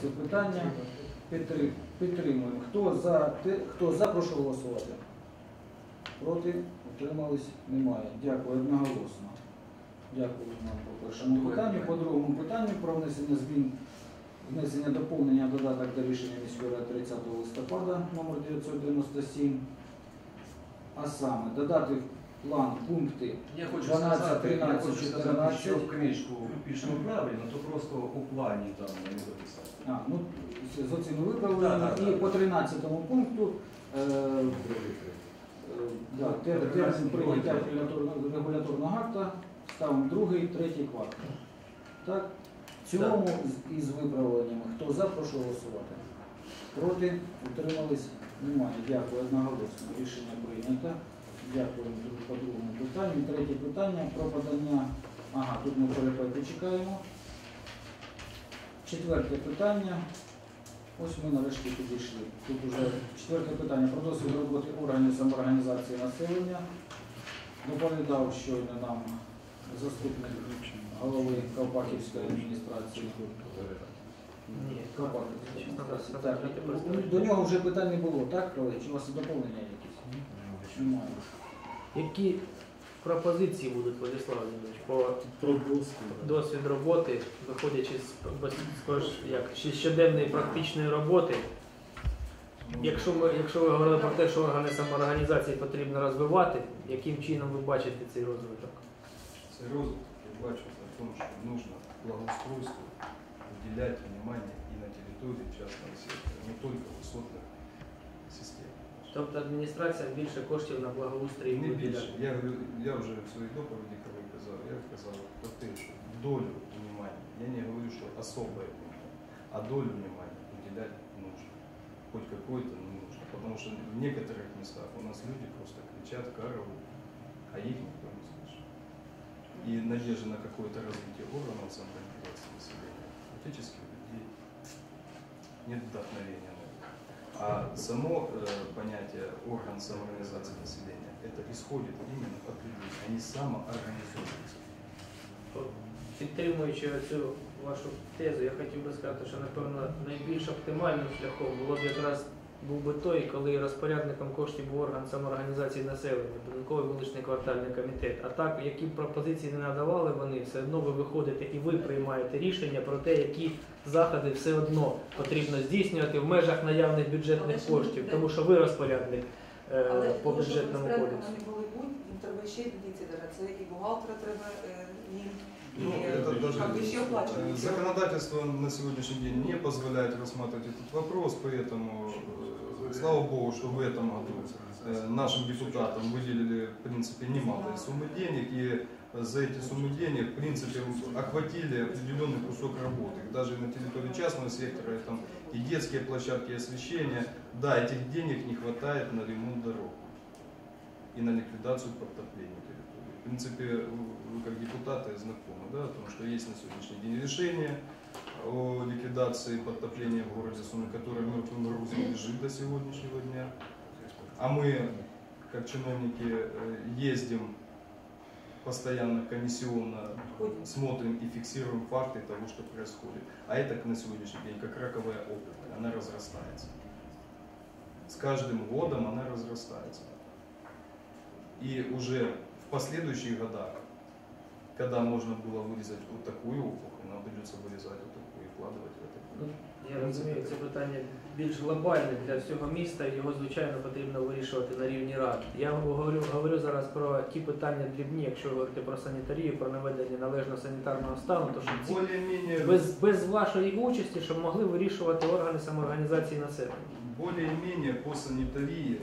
це питання. Підтримуємо. Хто за, те- хто за, прошу голосувати. Проти? Утримались? Немає. Дякую, одноголосно. Дякую вам по першому питанню. По другому питанню про внесення змін, внесення доповнення додаток до рішення міської ради 30 листопада номер 997. А саме додати план пункти Я хочу 12, сказати, я 13, хочу сказати, 14. що в книжку пишемо правильно, то просто у плані там не дописати. А, ну, з да, да. І по 13 пункту е, е, да, тер- термін прийняття регуляторного- регуляторного акта ставимо другий, третій квартал. Так? В цілому з- із виправленнями. Хто за, прошу голосувати. Проти? Утримались? Немає. Дякую. Одноголосно. Рішення прийнято. Дякую по другому питанню. Третє питання про подання. Ага, тут ми перепити чекаємо. Четверте питання. Ось ми нарешті підійшли. Тут уже четверте питання про досвід роботи органів самоорганізації населення. Доповідав щойно нам заступник голови Кавпахівської адміністрації. Ні, Кавпахівської Так, до нього вже питань не було, так? Чи у вас доповнення якісь? Немає. Які пропозиції будуть, Владислав Леонідович, по Про досвід. досвід роботи, виходячи з без- як, з щоденної практичної роботи? Якщо ми, якщо ви говорили про те, що органи самоорганізації потрібно розвивати, яким чином ви бачите цей розвиток? Цей розвиток я бачу в тому, що нужно благоустройству уделять внимание и на территории частного сектора, не только высотных. Тобто адміністрація більше коштів на благоустрій Не виділяє? більше. Я, говорю, я вже в своїй доповіді, коли казав, я казав про те, що долю внимания, я не говорю, что особое внимание, а долю внимания уделять нужно. Хоть какой-то, но нужно. Потому что в некоторых местах у нас люди просто кричат, караул, а их никто не слышит. И надежда на какое-то развитие органов самоорганизации населения фактически у людей нет вдохновения на это. А само э, понятие орган самоорганизации населения, это исходит именно от людей, они самоорганизуются. Підтримуючи цю вашу тезу, я хотів би сказати, що напевно найбільш оптимальним шляхом було б якраз був би той, коли розпорядником коштів був орган самоорганізації населення, будинковий вуличний квартальний комітет. А так, які б пропозиції не надавали вони, все одно ви виходите і ви приймаєте рішення про те, які заходи все одно потрібно здійснювати в межах наявних бюджетних Але коштів, тому що ви розпорядник е, Але по бюджетному кодексу. треба ще й дивіться, це і бухгалтера треба е, їм, і Ну, это даже как бы еще оплачивать. законодательство на сегодняшний день не позволяет рассматривать этот вопрос, поэтому э, слава богу, что в этом году э, нашим депутатам выделили в принципе немалые суммы денег и за эти суммы денег в принципе охватили определенный кусок работы. Даже на территории частного сектора и там и детские площадки, и освещение. Да, этих денег не хватает на ремонт дорог и на ликвидацию. В принципе, вы как депутаты знакомы, да, о том, что есть на сегодняшний день решение о ликвидации подтопления в городе Суми, которое мертвым грузом лежит до сегодняшнего дня. А мы, как чиновники, э, ездим постоянно комиссионно смотрим и фиксируем факты того, что происходит. А это на сегодняшний день как раковая опухоль, она разрастается. С каждым годом она разрастается. И уже в последующих годах, когда можно было вырезать вот такую опухоль, нам придется вырезать вот такую и вкладывать в это. Ну, Я розумію, це питання більш глобальне для всього міста, і його, звичайно, потрібно вирішувати на рівні рад. Я говорю, говорю зараз про ті питання дрібні, якщо говорити про санітарію, про наведення належного санітарного стану, то що ці Более-менее без, без вашої участі, щоб могли вирішувати органи самоорганізації населення. более-менее по санитарии, э,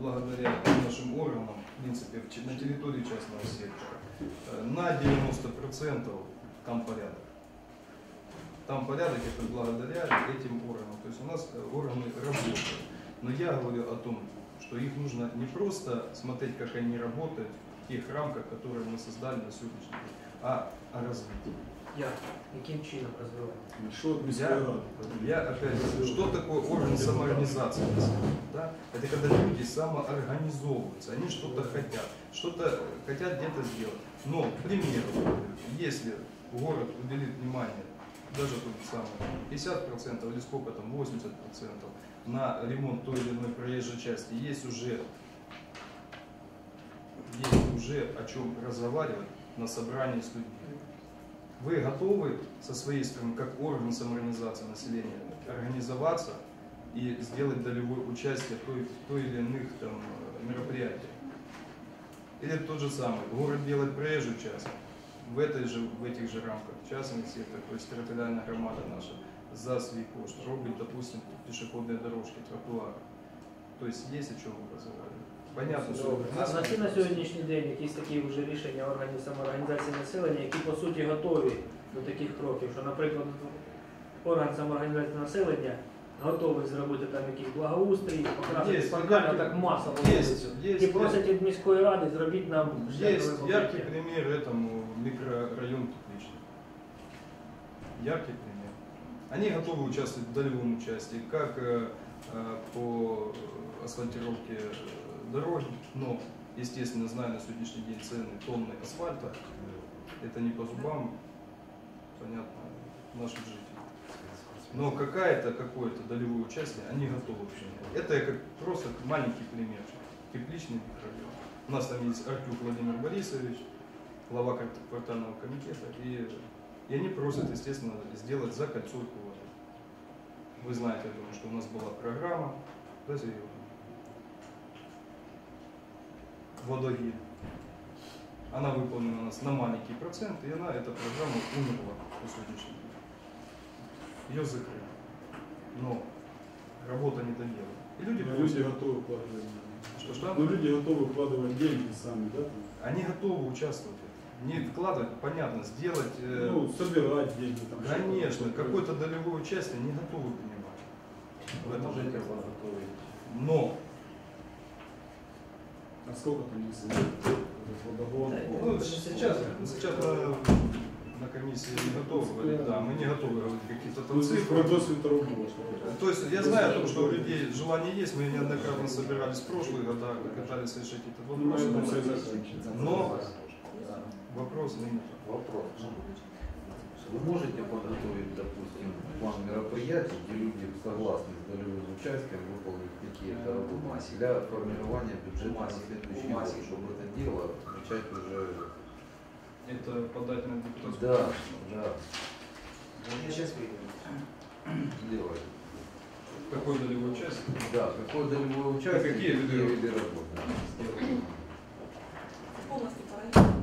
благодаря нашим органам, в принципе, на территории частного сектора, э, на 90% там порядок. Там порядок это благодаря этим органам. То есть у нас э, органы работают. Но я говорю о том, что их нужно не просто смотреть, как они работают в тех рамках, которые мы создали на сегодняшний день, а о развитии. Як? Яким чином розвивати? Що від міської Я- ради? Я опять говорю, что такое орган самоорганизации? населения, Да? Это когда люди самоорганизовываются, они что-то хотят, что-то хотят где-то сделать. Но, к примеру, если город уделит внимание даже тут самое, 50% или сколько там, 80% на ремонт той или иной проезжей части есть уже, есть уже о чем разговаривать на собрании с людьми. Вы готовы со своей стороны, как орган самоорганизации населения, организоваться и сделать долевое участие в той, в той или иных там мероприятиях? Или тот же самый, город делает проезжую часть, в, этой же, в этих же рамках частный сектор, то есть территориальная громада наша за свій кошт робить, допустим, пешеходные дорожки, тротуары. То есть есть о чем разговаривать. Понятно, что Добре. А на ті на сьогоднішній день якісь такі вже рішення органів самоорганізації населення, які по суті готові до таких кроків, що, наприклад, орган самоорганізації населення готовий зробити там якийсь благоустрій, покрасити Є, паркан, є, так масово Есть, вулицю. есть, І просять від міської ради зробіть нам есть шляхове яркий покриття. пример этому микрорайон Тепличный. Яркий пример. Они готовы участвовать в долевом участии, как э, э, по асфальтировке э, дороги, но, естественно, зная на сегодняшний день цены тонны асфальта, это не по зубам, понятно, нашим жителям. Но какая-то, какое-то долевое участие они готовы принять. Это как просто маленький пример. Тепличный микрорайон. У нас там есть Артюк Владимир Борисович, глава кварт- квартального комитета, и, и они просят, естественно, сделать закольцовку. Вы знаете, я думаю, что у нас была программа, Иванович? Водогид. Она выполнена у нас на маленький процент, и она, эта программа умерла по сегодняшний день. Ее закрыли. Но работа не доделана. И люди, Но просят- люди готовы вкладывать деньги. Что, что? Ну, люди готовы вкладывать деньги сами, да? Они готовы участвовать. Не вкладывать, понятно, сделать, э, Ну, собирать деньги там. конечно, что-то. какое-то долевое участие не готовы. В этом Можете подготовить. Но, А сколько там не? Водогон. Да, ну, сейчас, сейчас на, на комиссии не готовы говорить, да, мы не готовы говорить какие-то там Ну, цифры. То есть я знаю о том, что у людей желание есть, мы неоднократно собирались в прошлые года, пытались решить этот Ну, вопрос. Но вопрос ныне. Вопрос. Вы можете подготовить, допустим, план мероприятий, где люди согласны с долевым участием выполнить какие-то работы для формирования бюджета на следующий год, чтобы это дело начать уже... Это подать на депутатскую Да, да, Я сейчас выйду. делать. Какое долевое участие? Да, какое долевое участие, какие виды работ? виды работ. да. Повністю паралельно.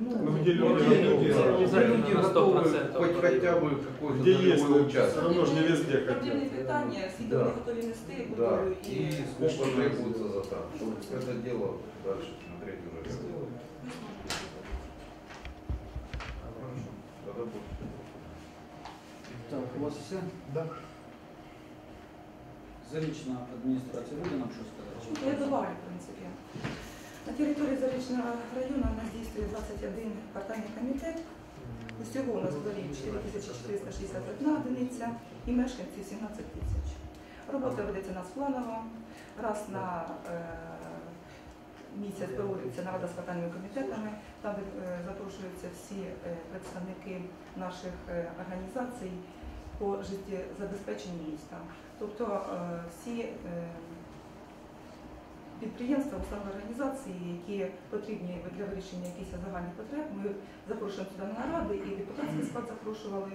Ну, где Ну, люди где готовы. люди Где обязательно люди на готовы 100% хоть подойти. хотя бы какое-то Где есть, долевое все участие. равно же не везде Проблемні хотят. питання, скільки Да. вони готові нести, Да, будовою и і сколько требуется затрат, чтобы это дело дальше смотреть уже. как Доработать. Так, у вас все? Да. Зарічна адміністрація буде нам що сказати? Я добавлю, в принципі. На території Зарічного району у нас дійствує 21 квартальний комітет. Усього у нас дворі 4461 одиниця і мешканців 17 тисяч. Робота ведеться у нас планово. Раз на е, місяць проводиться нарада з квартальними комітетами, там е, запрошуються всі е, представники наших е, організацій по життєзабезпеченню міста. Тобто е, всі е, підприємства, установи організації, які потрібні для вирішення якихось загальних потреб, ми запрошуємо туди на наради, і депутатський склад запрошували,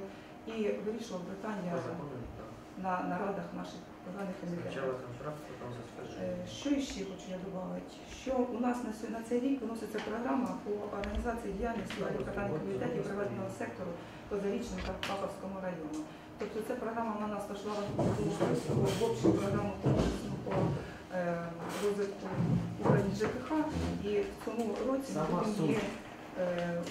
і вирішували питання на нарадах наших органів комітетів. Е, Що ще хочу я додати? Що у нас на цей рік виноситься програма по організації діяльності лікарних комітетів приватного сектору по Зарічному та Паховському району. Тобто ця програма вона нас пішла в общу програму управління ЖКХ і в цьому році Сама будемо е,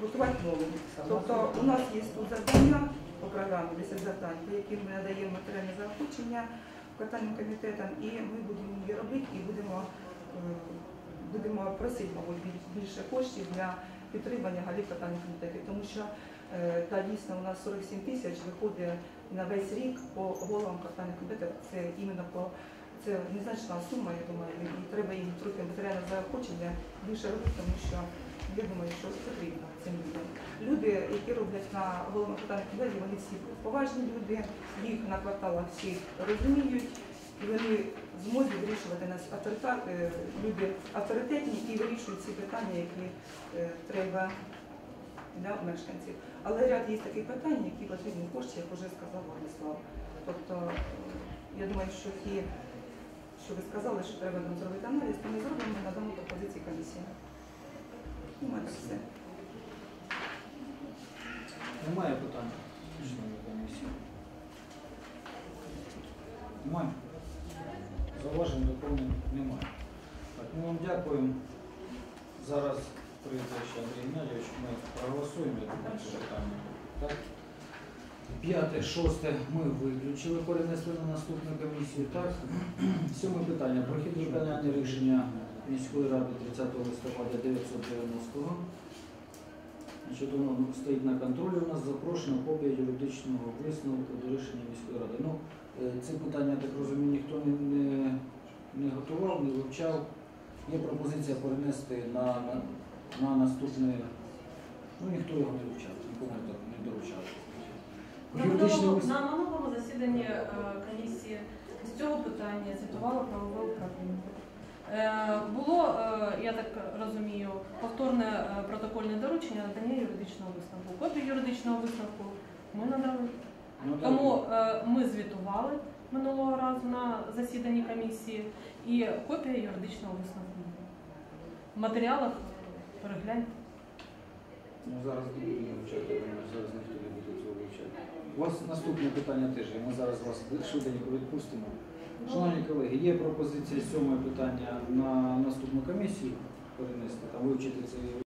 готувати нову. Тобто у нас є тут завдання по програмі 10 завдань, по яким ми надаємо матеріальне заохочення квартальним комітетам, і ми будемо її робити і будемо, е, будемо просити, мабуть, більше коштів для підтримання голів квартальних комітетів, тому що е, та дійсно у нас 47 тисяч виходить на весь рік по головам квартальних комітетів. Це іменно по це незначна сума, я думаю, і треба їм трохи матеріальне заохочення більше робити, тому що я думаю, що потрібно цим людям. Люди, які роблять на головному питанні комітеті, вони всі поважні люди, їх на кварталах всі розуміють, і вони змозі вирішувати нас авторитет, люди авторитетні, які вирішують ці питання, які е, треба для мешканців. Але ряд є таких питань, які потрібні кошти, як вже сказав Владислав. Тобто, я думаю, що ті, що ви сказали, що треба нам зробити аналіз, то ми зробимо ми надамо пропозиції комісії. У мене все. Немає питань членів комісії. Немає. Зауважень доповнень немає. Так, ми вам дякуємо. Зараз прийде ще Андрій Геннадійович, ми проголосуємо питання. Так? П'яте, шосте ми виключили, перенесли на наступну комісію. Так? Сьоме питання. Прохід виконання рішення міської ради 30 листопада 990-го. Значить, воно стоїть на контролі у нас запрошена копія юридичного висновку до рішення міської ради. Ну, е, це питання, я так розумію, ніхто не, не, не готував, не вивчав. Є пропозиція перенести на, на, на наступне. Ну ніхто його не вивчав, нікому не доручав. На минулому, на минулому засіданні е, комісії з цього питання звітувало правове управління. Е, Було, е, я так розумію, повторне протокольне доручення надання юридичного висновку. Копію юридичного висновку ми надали. Ну. Тому ми звітували минулого разу на засіданні комісії і копія юридичного висновку. В матеріалах перегляньте. Ну, зараз не будемо вивчати, я зараз ніхто не буде цього вивчати. У вас наступне питання теж, ми зараз вас швиденько відпустимо. Шановні колеги, є пропозиція сьоме питання на наступну комісію перенести, там вивчити це